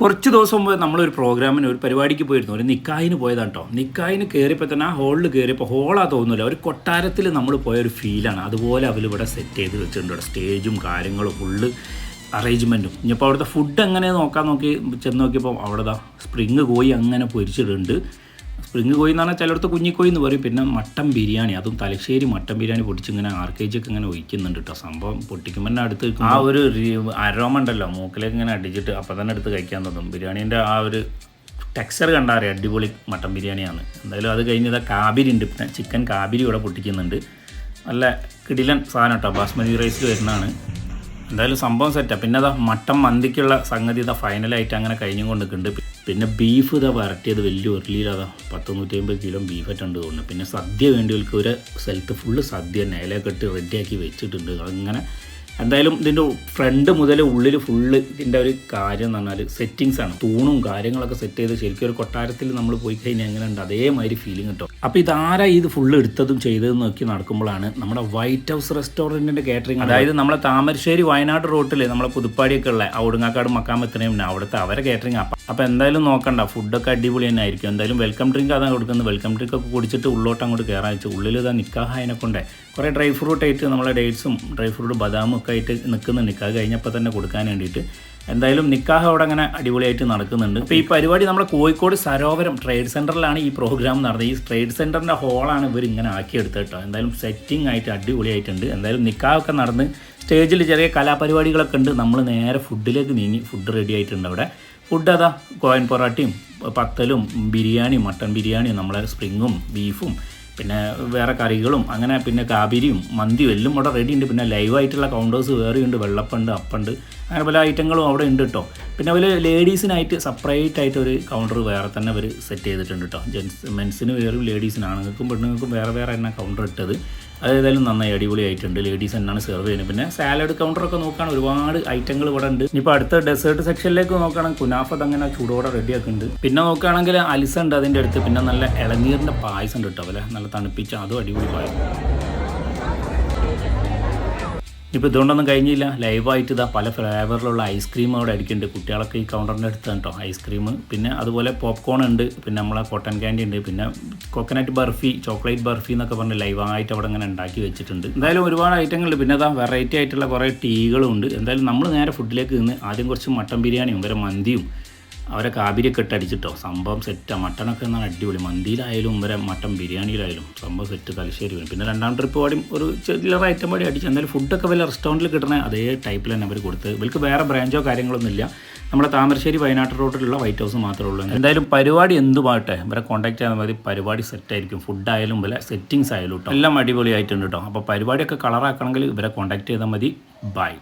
കുറച്ച് ദിവസം മുമ്പ് നമ്മളൊരു പ്രോഗ്രാമിന് ഒരു പരിപാടിക്ക് പോയിരുന്നു. ഒരു നിക്കായിന് പോയതാണ് കേട്ടോ നിക്കായിന് കയറിയപ്പോൾ തന്നെ ആ ഹോളിൽ കയറിയപ്പോൾ ഹോളാ തോന്നുന്നില്ല ഒരു കൊട്ടാരത്തിൽ നമ്മൾ പോയ ഒരു ഫീലാണ് അതുപോലെ അവർ ഇവിടെ സെറ്റ് ചെയ്ത് വെച്ചിട്ടുണ്ട് സ്റ്റേജും കാര്യങ്ങളും ഫുള്ള് അറേഞ്ച്മെന്റും ഇനിയിപ്പോൾ അവിടുത്തെ ഫുഡ് എങ്ങനെ നോക്കാൻ നോക്കി ചെന്ന് നോക്കിയപ്പോൾ അവിടെ സ്പ്രിങ് പോയി അങ്ങനെ പൊരിച്ചിടുന്നുണ്ട്. സ്പ്രിങ് കോഴി എന്ന് പറഞ്ഞാൽ ചിലയിടത്ത് കുഞ്ഞിക്കോഴി എന്ന് പറയും. പിന്നെ മട്ടൻ ബിരിയാണി അതും തലശ്ശേരി മട്ടൻ ബിരിയാണി പൊടിച്ചിങ്ങനെ ഇങ്ങനെ ആർ കെ ജി ഒക്കെ ഇങ്ങനെ ഒഴിക്കുന്നുണ്ട് കേട്ടോ സംഭവം പൊട്ടിക്കുമ്പോൾ തന്നെ അടുത്ത് ആ ഒരു അരോമ ഉണ്ടല്ലോ മൂക്കിലേക്ക് ഇങ്ങനെ അടിച്ചിട്ട് അപ്പം തന്നെ എടുത്ത് കഴിക്കാൻ തോന്നും. ബിരിയാണീന്റെ ആ ഒരു ടെക്സ്ചർ കണ്ടാൽ അറിയാം? അടിപൊളി മട്ടൻ ബിരിയാണിയാണ്. എന്തായാലും അത് കഴിഞ്ഞ് ഇതാ കാബിരി ഉണ്ട്. പിന്നെ ചിക്കൻ കാബിരി ഇവിടെ പൊട്ടിക്കുന്നുണ്ട്. നല്ല കിടിലൻ സാധനം കേട്ടോ ബാസ്മതി റൈസിൽ വരുന്നതാണ്. എന്തായാലും സംഭവം സെറ്റാണ് പിന്നെ അതാ മട്ടൻ മന്തിക്കുള്ള സംഗതി ഇതാ ഫൈനലായിട്ട് അങ്ങനെ കഴിഞ്ഞും കൊണ്ടിരിക്കുന്നുണ്ട്. പിന്നെ ബീഫ് ഇതാ വരട്ടിയത് വലിയ ഉരുളിയിലതാ പത്ത് നൂറ്റി അമ്പത് കിലോ ബീഫ് ഉണ്ട് തോന്നുന്നു പിന്നെ സദ്യ വേണ്ടിയവർക്ക് ഒരു സ്ഥലത്ത് ഫുള്ള് സദ്യ നിലയൊക്കെ ഇട്ട് റെഡിയാക്കി വെച്ചിട്ടുണ്ട്. അങ്ങനെ എന്തായാലും ഇതിന്റെ ഫ്രണ്ട് മുതൽ ഉള്ളിൽ ഫുള്ള് ഇതിന്റെ ഒരു കാര്യം എന്ന് പറഞ്ഞാൽ സെറ്റിങ്സ് ആണ്. തൂണും കാര്യങ്ങളൊക്കെ സെറ്റ് ചെയ്ത് ശരിക്കും ഒരു കൊട്ടാരത്തിൽ നമ്മൾ പോയി കഴിഞ്ഞാൽ എങ്ങനെ ഉണ്ട് അതേമാതിരി ഫീലിംഗ് കിട്ടും. അപ്പോൾ ഇതാരാ ഇത് ഫുള്ള് എടുത്തതും ചെയ്തതും നോക്കി നടക്കുമ്പോഴാണ് നമ്മുടെ വൈറ്റ് ഹൗസ് റെസ്റ്റോറന്റിന്റെ കാറ്ററിംഗ് അതായത് നമ്മളെ താമരശ്ശേരി വയനാട് റോട്ടിൽ നമ്മളെ പുതുപ്പാടിയൊക്കെ ഉള്ള ഒടുങ്ങാക്കാട് മക്കാമത്തിനെയും അവിടുത്തെ അവരെ കാറ്ററിംഗ് അപ്പോൾ എന്തായാലും നോക്കണ്ട. ഫുഡൊക്കെ അടിപൊളി തന്നെ ആയിരിക്കും. എന്തായാലും വെൽക്കം ഡ്രിങ്ക് അതാണ് കൊടുക്കുന്നത്. വെൽക്കം ഡ്രിങ്ക് ഒക്കെ കുടിച്ചിട്ട് ഉള്ളോട്ട് അങ്ങോട്ട് കയറാൻ വെച്ചു. ഉള്ളിൽ ഇതാ നിക്കാഹായനെ കൊണ്ടേ. കുറേ ഡ്രൈ ഫ്രൂട്ട് ആയിട്ട് നമ്മളെ ഡേറ്റ്സും ഡ്രൈ ഫ്രൂട്ട് ബദാമൊക്കെ ആയിട്ട് നിൽക്കുന്ന നിക്കാഹ് കഴിഞ്ഞപ്പോൾ തന്നെ കൊടുക്കാൻ വേണ്ടിയിട്ട്. എന്തായാലും നിക്കാഹ് അവിടെ അങ്ങനെ അടിപൊളിയായിട്ട് നടക്കുന്നുണ്ട്. അപ്പോൾ ഈ പരിപാടി നമ്മുടെ കോഴിക്കോട് സരോവരം ട്രേഡ് സെന്ററിലാണ് ഈ പ്രോഗ്രാം നടന്നത്. ഈ ട്രേഡ് സെന്ററിന്റെ ഹോളാണ് ഇവർ ഇങ്ങനെ ആക്കിയെടുത്തത് കേട്ടോ. എന്തായാലും സെറ്റിംഗ് ആയിട്ട് അടിപൊളിയായിട്ടുണ്ട്. എന്തായാലും നിക്കാഹൊക്കെ നടന്ന് സ്റ്റേജിൽ ചെറിയ കലാപരിപാടികളൊക്കെ ഉണ്ട്. നമ്മൾ നേരെ ഫുഡിലേക്ക് നീങ്ങി ഫുഡ് റെഡി ആയിട്ടുണ്ട് അവിടെ. ഫുഡ് അതാ കോയൻ പൊറാട്ടയും പത്തലും ബിരിയാണിയും മട്ടൻ ബിരിയാണിയും നമ്മളെ സ്പ്രിങ്ങും ബീഫും പിന്നെ വേറെ കറികളും അങ്ങനെ പിന്നെ കാബിരിയും മന്തിയും എല്ലാം ഇവിടെ റെഡി ഉണ്ട്. പിന്നെ ലൈവായിട്ടുള്ള കൗണ്ടേഴ്സ് വേറെയുണ്ട് വെള്ളപ്പുണ്ട് അപ്പുണ്ട്. അങ്ങനെ പല ഐറ്റങ്ങളും അവിടെ ഉണ്ട് കേട്ടോ പിന്നെ അവർ ലേഡീസിനായിട്ട് സെപ്പറേറ്റ് ആയിട്ട് ഒരു കൗണ്ടർ വേറെ തന്നെ അവർ സെറ്റ് ചെയ്തിട്ടുണ്ട് കേട്ടോ ജെൻസ് മെൻസിന് വേറും ലേഡീസിന് ആണുങ്ങൾക്കും പെണ്ണുങ്ങൾക്കും വേറെ വേറെ തന്നെ കൗണ്ടർ ഇട്ടത്. അതേതായാലും നന്നായി നന്നായി അടിപൊളിയായിട്ടുണ്ട്. ലേഡീസ് തന്നെയാണ് സെർവ് ചെയ്യുന്നത്. പിന്നെ സാലഡ് കൗണ്ടറൊക്കെ നോക്കുകയാണ് ഒരുപാട് ഐറ്റങ്ങൾ ഇവിടെ ഉണ്ട്. ഇനിയിപ്പോൾ അടുത്ത ഡെസേർട്ട് സെക്ഷനിലേക്ക് നോക്കുകയാണെങ്കിൽ കുനാഫത് അങ്ങനെ ചൂടോടെ റെഡിയാക്കുന്നുണ്ട് പിന്നെ നോക്കുകയാണെങ്കിൽ അലിസ ഉണ്ട് അതിന്റെ അടുത്ത്. പിന്നെ നല്ല ഇളനീറിന്റെ പായസം ഉണ്ട് കേട്ടോ അല്ലേ നല്ല തണുപ്പിച്ച് അതും അടിപൊളി പായസം. ഇപ്പോൾ ഇതുകൊണ്ടൊന്നും കഴിഞ്ഞില്ല. ലൈവായിട്ട് ഇതാ പല ഫ്ലേവറിലുള്ള ഐസ്ക്രീം അവിടെ അടിക്കുന്നുണ്ട്. കുട്ടികളൊക്കെ ഈ കൗണ്ടറിന്റെ അടുത്ത് കേട്ടോ ഐസ്ക്രീം പിന്നെ അതുപോലെ പോപ്കോൺ ഉണ്ട്. പിന്നെ നമ്മളെ കോട്ടൺ ക്യാൻഡി ഉണ്ട്. പിന്നെ കോക്കനട്ട് ബർഫി ചോക്ലേറ്റ് ബർഫി എന്നൊക്കെ പറഞ്ഞ് ലൈവായിട്ട് അവിടെ അങ്ങനെ ഉണ്ടാക്കി വെച്ചിട്ടുണ്ട്. എന്തായാലും ഒരുപാട് ഐറ്റങ്ങളുണ്ട് പിന്നെ അതാ വെറൈറ്റി ആയിട്ടുള്ള കുറേ ടീകളും ഉണ്ട്. എന്തായാലും നമ്മൾ നേരെ ഫുഡിലേക്ക് നിന്ന് ആദ്യം കുറച്ച് മട്ടൻ ബിരിയാണിയും വരെ മന്തിയും അവരെ കാബിരിയൊക്കെ ഇട്ട് അടിച്ചിട്ടോ. സംഭവം സെറ്റാണ് മട്ടനൊക്കെ എന്നാണ് അടിപൊളി. മന്തിയിലായാലും വരെ മട്ടൻ ബിരിയാണിയിലായാലും സംഭവം സെറ്റ് തലശ്ശേരി വരും. പിന്നെ രണ്ടാം ട്രിപ്പ് പാടി ഒരു ചെറിയ ഐറ്റം പാടി അടിച്ച് എന്തായാലും ഫുഡൊക്കെ വല്ല റെസ്റ്റോറന്റിൽ കിട്ടണ അതേ ടൈപ്പിൽ തന്നെ അവർ കൊടുത്ത്. ഇവർക്ക് വേറെ ബ്രാഞ്ചോ കാര്യങ്ങളൊന്നും ഇല്ല. നമ്മുടെ താമരശ്ശേരി വയനാട് റോഡിലുള്ള വൈറ്റ് ഹൗസ് മാത്രമേ ഉള്ളൂ. എന്തായാലും പരിപാടി എന്തുമാട്ടെ ഇവരെ കോൺടാക്ട് ചെയ്താൽ മതി. പരിപാടി സെറ്റായിരിക്കും ഫുഡായാലും വല്ല സെറ്റിങ്സ് ആയാലും കേട്ടോ എല്ലാം അടിപൊളിയായിട്ടുണ്ട് കേട്ടോ അപ്പോൾ പരിപാടിയൊക്കെ കളറാക്കണമെങ്കിൽ ഇവരെ കോൺടാക്ട് ചെയ്താൽ മതി. ബൈ